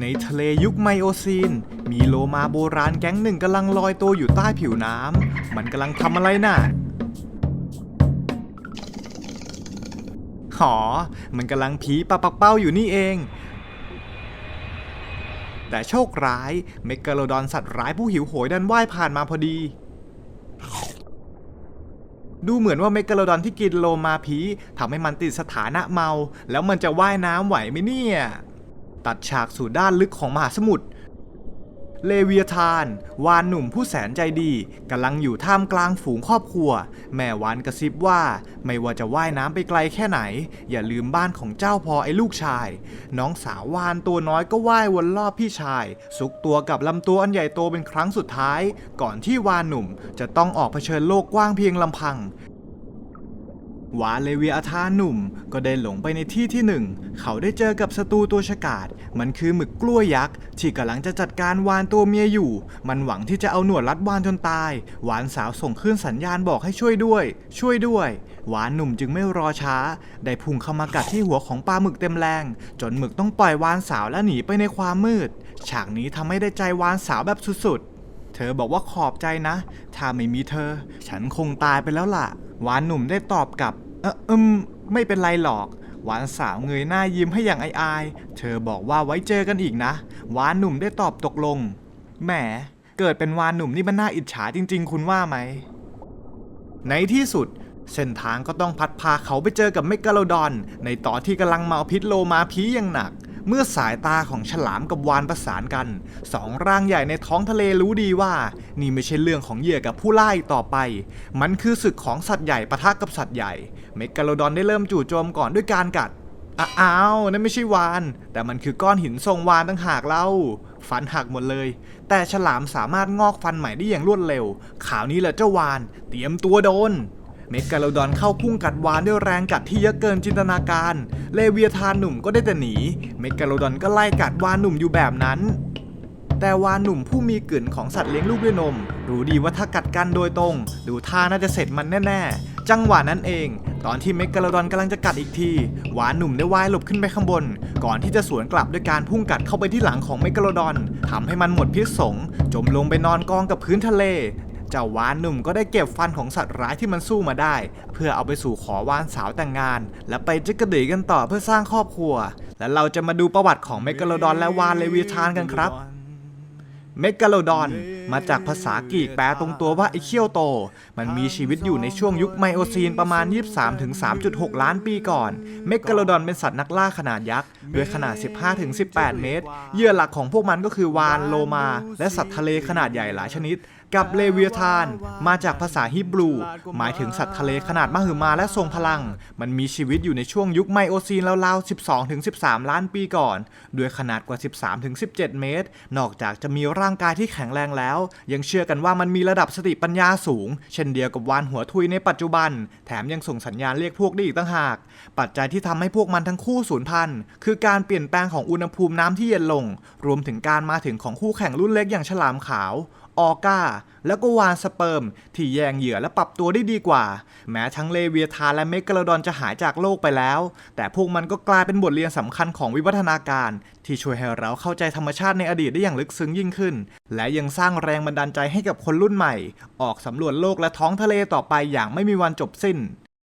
ในทะเลยุคไมโอซีน มีโลมาโบราณแก๊งหนึ่งกำลังลอยตัวอยู่ใต้ผิวน้ำ มันกำลังทำอะไรน่ะ หอ มันกำลังผีปะปักเป้าอยู่นี่เอง แต่โชคร้ายเมกาโลดอนสัตว์ร้ายผู้หิวโหยดันว่ายผ่านมาพอดี ดูเหมือนว่าเมกาโลดอนที่กินโลมาผีทำให้มันติดสถานะเมา แล้วมันจะว่ายน้ำไหวไหมเนี่ย ตัดฉากสู่ด้านลึกของมหาสมุทรเลเวียทาน วานหนุ่มผู้แสนใจดีกำลังอยู่ท่ามกลางฝูงครอบครัว แม่วานกระซิบว่า ไม่ว่าจะว่ายน้ำไปไกลแค่ไหน อย่าลืมบ้านของเจ้าพอไอ้ลูกชาย น้องสาววานตัวน้อยก็ว่ายวนรอบพี่ชายสุกตัวกับลำตัวอันใหญ่โตเป็นครั้งสุดท้าย ก่อนที่วานหนุ่มจะต้องออกเผชิญโลกกว้างเพียงลำพัง วานเลเวียอาธานหนุ่มก็ได้หลงไปในที่ที่หนึ่ง เขาได้เจอกับศัตรูตัวฉกาจมันคือหมึกกล้วยยักษ์ ที่กำลังจะจัดการวานตัวเมียอยู่ มันหวังที่จะเอาหนวดรัดวานจนตาย วานสาวส่งคลื่นสัญญาณบอกให้ช่วยด้วย ช่วยด้วย วานหนุ่มจึงไม่รอช้า ได้พุ่งเข้ามากัดที่หัวของปลาหมึกเต็มแรง จนหมึกต้องปล่อยวานสาวและหนีไปในความมืด ฉากนี้ทำให้ได้ใจวานสาวแบบสุดๆ เธอบอกว่าขอบใจนะ ถ้าไม่มีเธอ ฉันคงตายไปแล้วล่ะ หวานหนุ่มได้ตอบกลับ เอออืม ไม่เป็นไรหรอก หวานสาวเงยหน้ายิ้มให้อย่างอายๆ เธอบอกว่าไว้เจอกันอีกนะ หวานหนุ่มได้ตอบตกลง แหม เกิดเป็นหวานหนุ่มนี่มันน่าอิจฉาจริง ๆ คุณว่าไหม ในที่สุดเส้นทางก็ต้องพัดพาเขาไปเจอกับเมกาโลดอน ในตอนที่กำลังเมาพิษโลมาพีอย่างหนัก เมื่อสายตาของฉลามกับวานประสานกันสองร่างใหญ่ในท้องทะเลรู้ดีว่า นี่ไม่ใช่เรื่องของเหยื่อกับผู้ล่าอีกต่อไป มันคือศึกของสัตว์ใหญ่ปะทะกับสัตว์ใหญ่ เมกาโลดอนได้เริ่มจู่โจมก่อนด้วยการกัดอ้าวนั่นไม่ใช่วาน แต่มันคือก้อนหินทรงวานตั้งหากเล่า ฟันหักหมดเลย แต่ฉลามสามารถงอกฟันใหม่ได้อย่างรวดเร็ว ข่าวนี้แหละเจ้าวาน เตรียมตัวโดน เมกาโลดอนเข้าพุ่งกัดวานด้วยแรงกัดที่เยอะเกินจินตนาการ เลเวียทานหนุ่มก็ได้แต่หนี เมกาโลดอนก็ไล่กัดวานหนุ่มอยู่แบบนั้น แต่วานหนุ่มผู้มีกลิ่นของสัตว์เลี้ยงลูกด้วยนม รู้ดีว่าถ้ากัดกันโดยตรง ดูท่าน่าจะเสร็จมันแน่ ๆ จังหวะนั้นเอง ตอนที่เมกาโลดอนกำลังจะกัดอีกที วานหนุ่มได้ว่ายหลบขึ้นไปข้างบน ก่อนที่จะสวนกลับด้วยการพุ่งกัดเข้าไปที่หลังของเมกาโลดอนทำให้มันหมดพิษสงจมลงไปนอนกองกับพื้นทะเล เจ้าวานหนุ่มก็ได้เก็บฟันของสัตว์ร้ายที่มันสู้มาได้ เพื่อเอาไปสู่ขอวานสาวแต่งงาน และไปจิกกระดีกันต่อเพื่อสร้างครอบครัว และเราจะมาดูประวัติของเมกาโลดอนและวานเลวีทานกันครับ เมกาโลดอน มาจากภาษากรีกแปลตรงตัวว่าไอเคียวโต มันมีชีวิตอยู่ในช่วงยุคไมโอซีนประมาณ 23-3.6 ล้านปีก่อน เมกาโลดอนเป็นสัตว์นักล่าขนาดยักษ์ ด้วยขนาด 15-18 เมตร เหยื่อหลักของพวกมันก็คือวานโลมา และสัตว์ทะเลขนาดใหญ่หลายชนิด กับเลเวียธาน มาจากภาษาฮิบรู หมายถึงสัตว์ทะเลขนาดมหึมาและทรงพลัง มันมีชีวิตอยู่ในช่วงยุคไมโอซีนราวๆ 12-13 ล้านปีก่อน ด้วยขนาดกว่า 13-17 เมตร นอกจากจะมีร่างางกายที่แข็งแรงแล้ว ยังเชื่อกันว่ามันมีระดับสติปัญญาสูง เช่นเดียวกับวานหัวทุยในปัจจุบัน แถมยังส่งสัญญาณเรียกพวกได้อีกตั้งหาก ปัจจัยที่ทำให้พวกมันทั้งคู่สูญพันธุ์คือการเปลี่ยนแปลงของอุณหภูมิน้ำที่เย็นลง รวมถึงการมาถึงของคู่แข่งรุ่นเล็กอย่างฉลามขาว ออก้า แล้วก็วานสเปิร์ม ที่แยงเหยื่อและปรับตัวได้ดีกว่า แม้ทั้งเลเวียธานและเมกาโลดอนจะหายจากโลกไปแล้ว แต่พวกมันก็กลายเป็นบทเรียนสำคัญของวิวัฒนาการ ที่ช่วยให้เราเข้าใจธรรมชาติในอดีตได้อย่างลึกซึ้งยิ่งขึ้น และยังสร้างแรงบันดาลใจให้กับคนรุ่นใหม่ ออกสำรวจโลกและท้องทะเลต่อไปอย่างไม่มีวันจบสิ้น